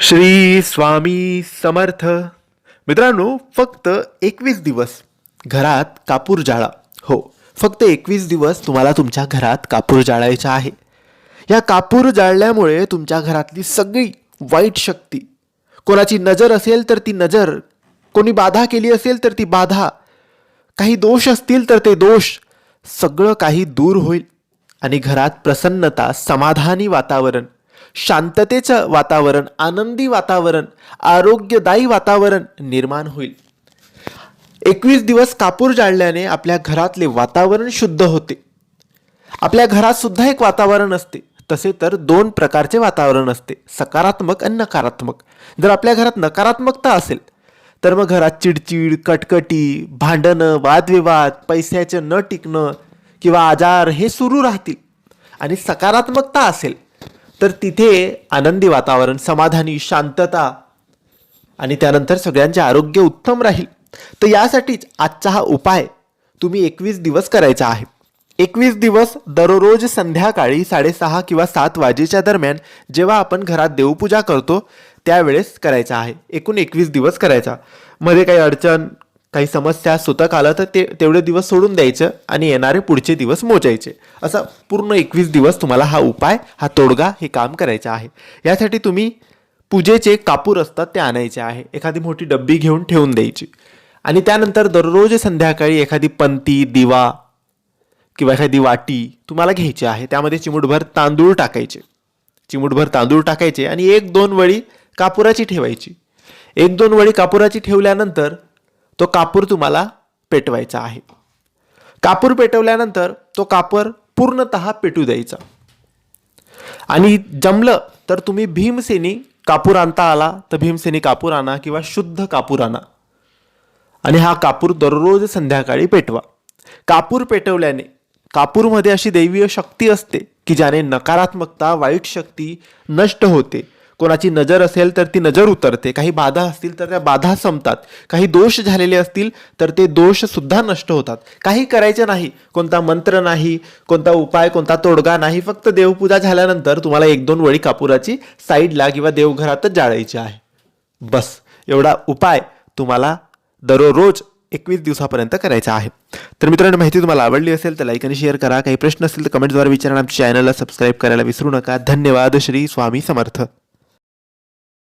श्री स्वामी समर्थ. मित्रांनो फक्त एकवीस दिवस घरात कापूर जाळा. हो फक्त एकवीस दिवस तुम्हाला तुमच्या घरात कापूर जाळायचा आहे. या कापूर जाळल्यामुळे तुमच्या घरातली सगळी वाईट शक्ती कोणाची नजर असेल तर ती नजर कोणी बाधा केली असेल तर ती बाधा काही दोष असतील तर ते दोष सगळं काही दूर होईल. आणि घरात प्रसन्नता समाधानी वातावरण शांततेचं वातावरण आनंदी वातावरण आरोग्यदायी वातावरण निर्माण होईल. एकवीस दिवस कापूर जाळल्याने आपल्या घरातले वातावरण शुद्ध होते. आपल्या घरात सुद्धा एक वातावरण असते. तसे तर दोन प्रकारचे वातावरण असते. सकारात्मक आणि नकारात्मक. जर आपल्या घरात नकारात्मकता असेल तर मग घरात चिडचिड कटकटी भांडणं वादविवाद पैशाचं न टिकणं किंवा आजार हे सुरू राहतील. आणि सकारात्मकता असेल तर तिथे आनंदी वातावरण समाधानी शांतता आणि त्यानंतर सगळ्यांचे आरोग्य उत्तम राहील. तर यासाठीच आजचा हा उपाय तुम्ही एकवीस दिवस करायचा आहे. एकवीस दिवस दररोज संध्याकाळी साडेसहा किंवा सात वाजेच्या दरम्यान जेव्हा आपण घरात देवपूजा करतो त्यावेळेस करायचा आहे. एकूण एकवीस दिवस करायचा. मध्ये काही अडचण काही समस्या सुतक आलं तर ते तेवढे दिवस सोडून द्यायचं आणि येणारे पुढचे दिवस मोजायचे. असा पूर्ण एकवीस दिवस तुम्हाला हा उपाय हा तोडगा हे काम करायचं आहे. यासाठी तुम्ही पूजेचे कापूर असतात ते आणायचे आहे. एखादी मोठी डब्बी घेऊन ठेवून द्यायची. आणि त्यानंतर दररोज संध्याकाळी एखादी पंती दिवा किंवा एखादी वाटी तुम्हाला घ्यायची आहे. त्यामध्ये चिमूटभर तांदूळ टाकायचे. चिमुटभर तांदूळ टाकायचे आणि एक दोन वळी कापुराची ठेवायची. एक दोन वळी कापुराची ठेवल्यानंतर तो कापूर तुम्हाला पेटवायचा आहे. कापूर पेटवल्यानंतर तो कापूर पूर्णतः पेटू द्यायचा. आणि जमलं तर तुम्ही भीमसेनी कापूर आणता आला तर भीमसेनी कापूर आणा किंवा शुद्ध कापूर आणा. आणि हा कापूर दररोज संध्याकाळी पेटवा. कापूर पेटवल्याने कापूरमध्ये अशी दैवीय शक्ती असते की ज्याने नकारात्मकता वाईट शक्ती नष्ट होते. कोणाची नजर असेल तर ती नजर उतरते. काही बाधा असतील तर त्या बाधा संपतात. काही दोष झालेले असतील तर ते दोषसुद्धा नष्ट होतात. काही करायचे नाही. कोणता मंत्र नाही कोणता उपाय कोणता तोडगा नाही. फक्त देवपूजा झाल्यानंतर तुम्हाला एक दोन वळी कापुराची साईडला किंवा देवघरातच जाळायची आहे. बस. एवढा उपाय तुम्हाला दररोज एकवीस दिवसापर्यंत करायचा आहे. तर मित्रांनो माहिती तुम्हाला आवडली असेल तर लाईक आणि शेअर करा. काही प्रश्न असतील तर कमेंटद्वारे विचारा आमच्या चॅनलला सबस्क्राईब करायला विसरू नका. धन्यवाद. श्री स्वामी समर्थ.